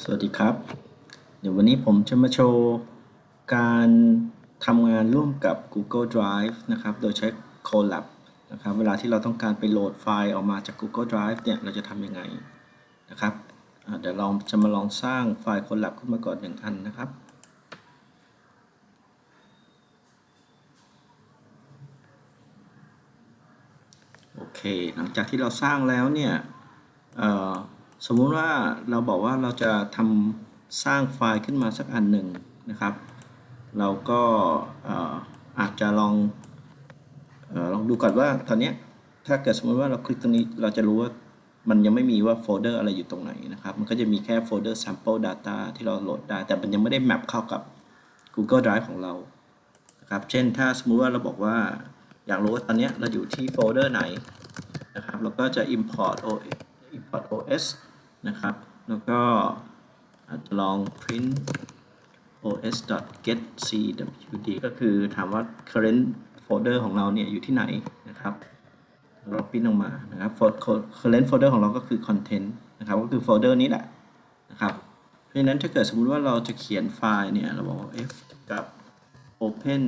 สวัสดีครับ เดี๋ยววันนี้ผมจะมาโชว์การทำงานร่วมกับ Google Drive นะครับ โดยใช้ Colab นะครับ เวลาที่เราต้องการไปโหลดไฟล์ออกมาจาก Google Drive เนี่ย เราจะทำยังไงนะครับ เดี๋ยวเราจะมาลองสร้างไฟล์ Colab ขึ้นมาก่อนหนึ่งอันนะครับ โอเค หลังจากที่เราสร้างแล้วเนี่ยเอ่อ สมมุติว่าเราบอกว่าเราจะทำสร้างไฟล์ขึ้นมาสักอันหนึ่งนะครับ เราก็อาจจะลองลองดูก่อนว่าตอนนี้ถ้าเกิดสมมติว่าเราคลิกตรงนี้เราจะรู้ว่ามันยังไม่มีว่าโฟลเดอร์อะไรอยู่ตรงไหนนะครับ มันก็จะมีแค่โฟลเดอร์ sample data ที่เราโหลดได้ แต่มันยังไม่ได้แมปเข้ากับ Google Drive ของเรานะครับ เช่นถ้าสมมุติว่าเราบอกว่าอยากรู้ว่าตอนนี้เราอยู่ที่โฟลเดอร์ไหนนะครับแล้วก็จะ import o import OS นะครับ แล้วก็อาจจะลอง print os.get cwd ก็คือถามว่า current folder ของเราเนี่ยอยู่ที่ไหนนะครับเราพิมพ์ออกมานะครับ current folder ของเราก็คือ content นะครับ ก็คือโฟลเดอร์นี้แหละนะครับ เพราะฉะนั้นถ้าเกิดสมมุติว่าเราจะเขียนไฟล์เนี่ย เราบอกว่า f กับ open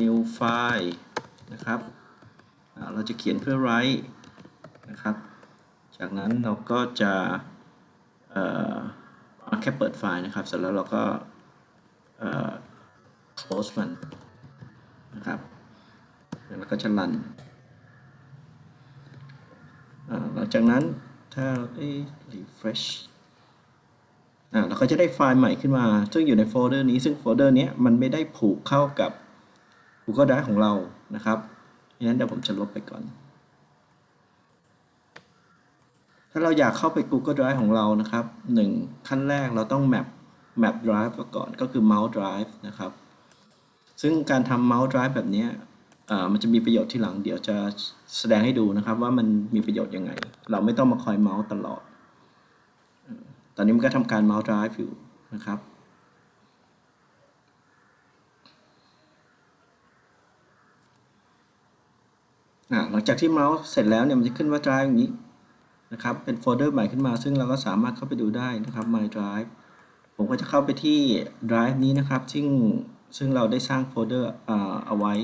new file นะครับ เราจะเขียนเพื่อ write นะครับ จากนั้นเราก็จะแค่เปิดไฟล์นะครับ เสร็จแล้วเราก็เอ่อ close มันนะครับแล้วก็จะ run อ่าหลังจากนั้นถ้าเอ refresh อ่าเราก็จะได้ไฟล์ใหม่ขึ้นมา ซึ่งอยู่ในโฟลเดอร์นี้ ซึ่งโฟลเดอร์นี้มันไม่ได้ผูกเข้ากับ Google Drive ของเรานะครับดังนั้นเดี๋ยวผมจะลบไปก่อน ถ้าเราอยากเข้าไป Google Drive ของเรานะครับหนึ่งขั้นแรกเราต้อง map map drive ก่อนก็คือ mouse drive นะครับ ซึ่งการทำ mouse drive แบบนี้มันจะมีประโยชน์ที่หลังเดี๋ยวจะแสดงให้ดูนะครับว่ามันมีประโยชน์ยังไง เราไม่ต้องมาคอยเมาส์ตลอด ตอนนี้มันก็ทำการ mouse drive อยู่นะครับหลังจากที่เมาส์เสร็จแล้วเนี่ยมันจะขึ้นว่า drive อย่างนี้ นะครับเป็นโฟลเดอร์ใหม่ขึ้นมา ซึ่งเราก็สามารถเข้าไปดูได้นะครับ my drive ผมก็จะเข้าไปที่ drive นี้นะครับ ซึ่งซึ่งเราได้สร้างโฟลเดอร์อ่าเอาไว้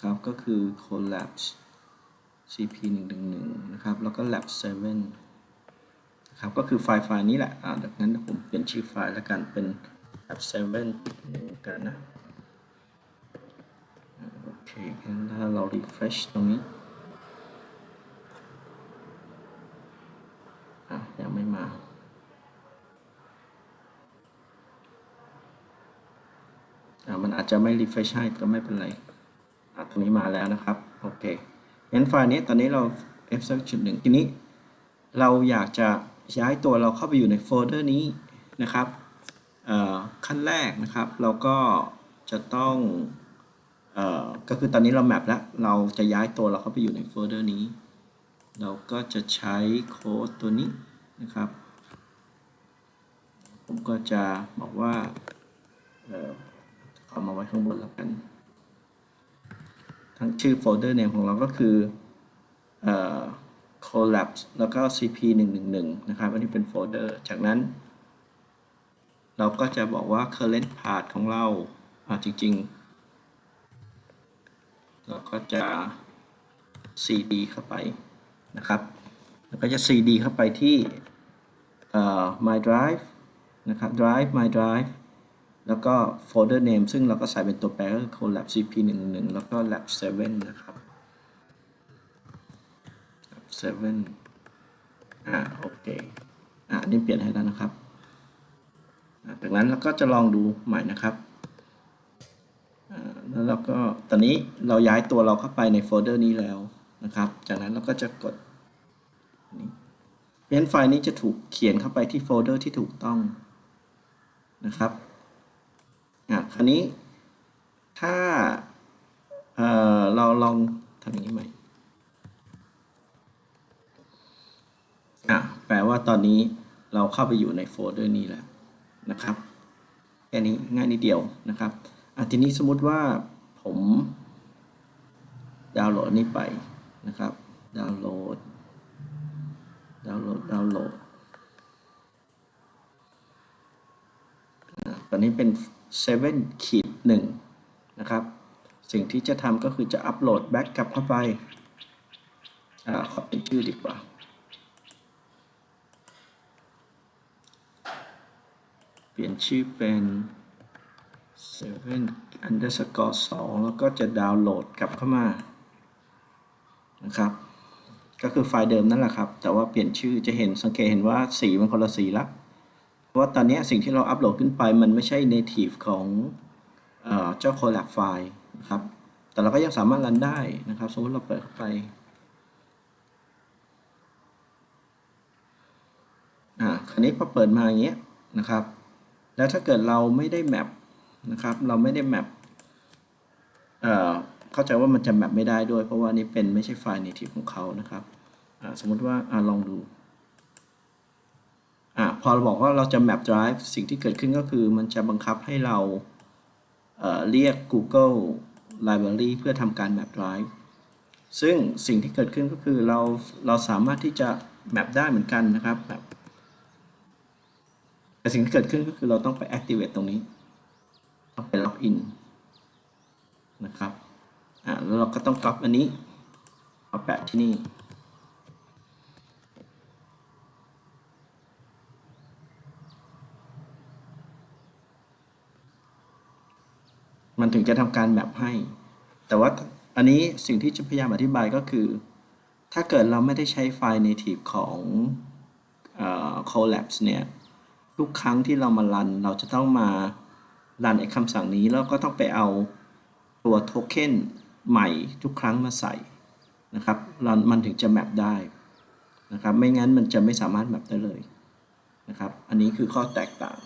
ครับก็คือ collapse cp 1 1 1นะครับ แล้วก็ lab 7นะครับ ก็คือไฟล์ไฟล์นี้แหละอ่าดังนั้นผมเปลี่ยนชื่อไฟล์แล้วกันเป็น lab 7กันนะ โอเคงั้นถ้าเรา refresh ตรงนี้ อะ ยังไม่มา อะ มันอา จจะไม่ refresh ให้ก็ไม่เป็นไรตรงนี้มาแล้วนะครับ โอเคงั้นไฟล์นี้ตอนนี้เรา f จุดหนึ่งทีนี้ เราอยากจะย้ายตัวเราเข้าไปอยู่ในโฟลเดอร์นี้นะครับขั้นแรกนะครับ เราก็จะต้องออก็คือตอนนี้เราแมปแล้ว เราจะย้ายตัวเราเข้าไปอยู่ในโฟลเดอร์นี้ เราก็จะใช้โค้ดตัวนี้นะครับ ผมก็จะบอกว่า เอามาไว้ข้างบนแล้วกัน ทั้งชื่อโฟลเดอร์เนมของเราก็คืออ collapse แล้วก็ cp 1 1 1นะครับ อันนี้เป็นโฟลเดอร์ จากนั้น เราก็จะบอกว่า current path ของเราจริง ๆ เราก็จะ cd เข้าไปนะครับ แล้วก็จะ cd เข้าไปที่ my drive นะครับ drive my drive แล้วก็ folder name ซึ่งเราก็ใส่เป็นตัวแปรก็คือ collab cp 1 1แล้วก็ lab 7นะครับ lab 7อ่าโอเค อ่านี่เปลี่ยนให้แล้วนะครับ จากนั้นเราก็จะลองดูใหม่นะครับแล้วเราก็ตอนนี้เราย้ายตัวเราเข้าไปในโฟลเดอร์นี้แล้วนะครับ จากนั้นเราก็จะกดนี่เพราะฉะนั้นไฟล์นี้จะถูกเขียนเข้าไปที่โฟลเดอร์ที่ถูกต้องนะครับ อะคราวนี้ถ้าเอ่อเราลองทำอย่างนี้ใหม่อะแปลว่าตอนนี้เราเข้าไปอยู่ในโฟลเดอร์นี้แล้วนะครับแค่นี้ง่ายนิดเดียวนะครับอะทีนี้สมมติว่าผมดาวน์โหลดนี้ไปนะครับ ดาวน์โหลด ดาวน์โหลด ดาวน์โหลด ตอนนี้เป็น 7ขีด1นะครับ สิ่งที่จะทำก็คือจะอัปโหลดแบ็กกลับเข้าไป อ่า ขอเป็นชื่อดีกว่าเปลี่ยนชื่อเป็น7 underscore 2แล้วก็จะดาวน์โหลดกลับเข้ามานะครับ ก็คือไฟล์เดิมนั่นแหละครับ แต่ว่าเปลี่ยนชื่อจะเห็นสังเกตเห็นว่าสีมันคนละสีละ เพราะว่าตอนนี้สิ่งที่เราอัปโหลดขึ้นไปมันไม่ใช่ native ของเจ้า collab ไฟล์นะครับ แต่เราก็ยังสามารถรันได้นะครับ สมมติเราเปิดเข้าไปอ่าคราวนี้พอเปิดมาอย่างเงี้ยนะครับ แล้วถ้าเกิดเราไม่ได้แมปนะครับ เราไม่ได้แมปเอ่อเข้าใจว่ามันจะแมปไม่ได้ด้วย เพราะว่านี่เป็นไม่ใช่ไฟล์ native ของเขานะครับอ่าสมมติว่าอ่าลองดู พอเราบอกว่าเราจะ map drive สิ่งที่เกิดขึ้นก็คือมันจะบังคับให้เราเเรียก Google Library เพื่อทำการ map drive ซึ่งสิ่งที่เกิดขึ้นก็คือเราเราสามารถที่จะ map ได้เหมือนกันนะครับ map แต่สิ่งที่เกิดขึ้นก็คือเราต้องไป activate ตรงนี้ ต้องไป log in นะครับ อ่า แล้วเราก็ต้องก๊อปอันนี้มาแปะที่นี่ มันถึงจะทำการแมปให้ แต่ว่าอันนี้สิ่งที่จะพยายามอธิบายก็คือ ถ้าเกิดเราไม่ได้ใช้ไฟล์ native ของเอ่อ Collabs เนี่ย ทุกครั้งที่เรามารัน เราจะต้องมารันไอ้คำสั่งนี้ แล้วก็ต้องไปเอาตัวโทเค็นใหม่ทุกครั้งมาใส่นะครับเรามันถึงจะแมปได้นะครับ ไม่งั้นมันจะไม่สามารถแมปได้เลยนะครับ อันนี้คือข้อแตกต่าง